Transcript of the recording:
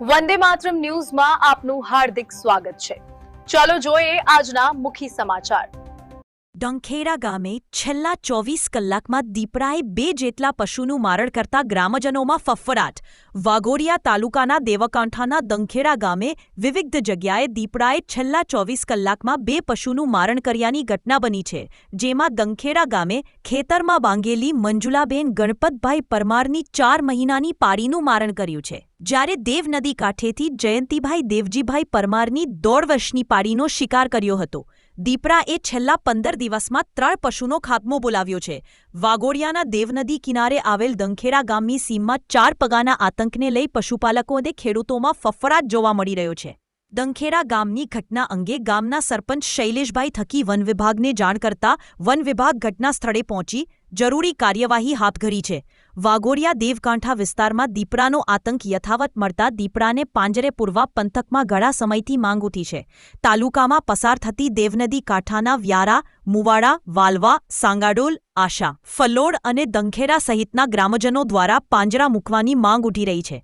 વંદે માતરમ ન્યૂઝમાં આપનું હાર્દિક સ્વાગત છે. ચાલો જોઈએ આજના મુખ્ય સમાચાર. ડંખેડા ગામે છેલ્લા ચોવીસ કલાકમાં દીપડાએ બે જેટલા પશુનું મારણ કરતા ગ્રામજનોમાં ફફડાટ. વાઘોડિયા તાલુકાના દેવકાંઠાના દંખેડા ગામે વિવિધ જગ્યાએ દીપડાએ છેલ્લા ચોવીસ કલાકમાં બે પશુનું મારણ કર્યાની ઘટના બની છે, જેમાં દંખેડા ગામે ખેતરમાં બાંધેલી મંજુલાબેન ગણપતભાઈ પરમારની ચાર મહિનાની પાડીનું મારણ કર્યું છે. જ્યારે દેવ નદી કાંઠેથી જયંતિભાઈ દેવજીભાઈ પરમારની દોઢ વર્ષની પાડીનો શિકાર કર્યો હતો. દીપડાએ છેલ્લા પંદર દિવસમાં ત્રણ પશુનો ખાત્મો બોલાવ્યો છે. વાગોડિયાના દેવનદી કિનારે આવેલ દંખેરા ગામની સીમમાં ચાર પગાના આતંકને લઈ પશુપાલકો અને ખેડૂતોમાં ફફડાટ જોવા મળી રહ્યો છે. દંખેડા ગામની ઘટના અંગે ગામના સરપંચ શૈલેષભાઈ થકી વન વિભાગને જાણ કરતા વન વિભાગ ઘટના સ્થળે પહોંચી જરૂરી કાર્યવાહી હાથ ધરી છે. વાઘોડિયા દેવકાંઠા વિસ્તારમાં દીપડાનો આતંક યથાવત મળતા દીપડાને પાંજરે પૂરવા પંથકમાં ઘણા સમયથી માંગ ઉઠી છે. તાલુકામાં પસાર થતી દેવનદી કાંઠાના વ્યારા, મુવાડા, વાલવા, સાંગાડોલ, આશા, ફલોડ અને દંખેરા સહિતના ગ્રામજનો દ્વારા પાંજરા મૂકવાની માંગ ઉઠી રહી છે.